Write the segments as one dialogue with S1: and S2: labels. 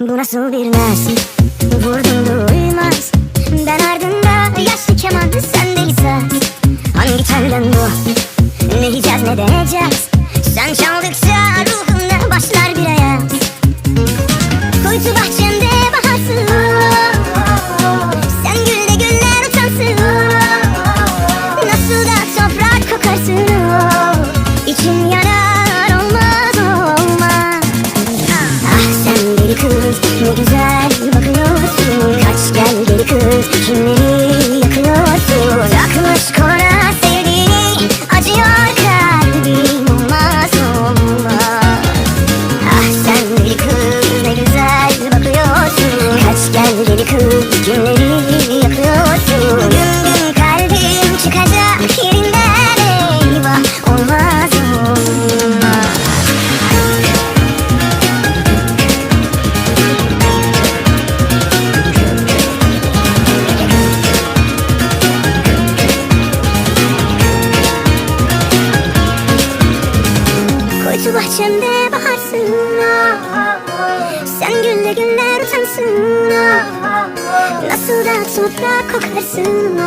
S1: Bu nasıl bir naz? Vurdum duymaz Ben ardında yaşlı keman Sen deli Hangi telden bu? Ne diyeceğiz ne deneyeceğiz Sen çaldıkça ruhumda başlar bir ayaz. Kuytu bahçemde baharsın. Sen gül de güller utansın. Nasıl da toprak kokarsın. İçim yanar Koytu bahçemde baharsın ah. Sen gülle güller utansın. Nasıl da toprak kokarsın.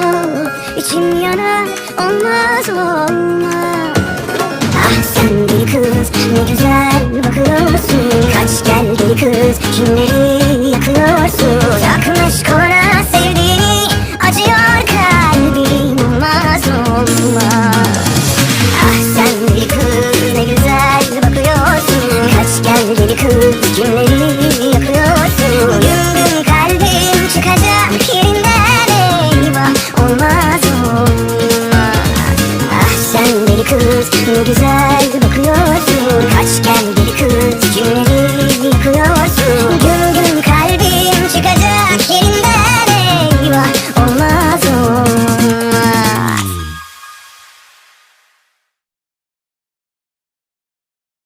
S1: İçim yanar olmaz olmaz Ah sen deli kız ne güzel bakıyorsun Kaç gel deli kız kimleri yakıyorsun Takmış koluna yours.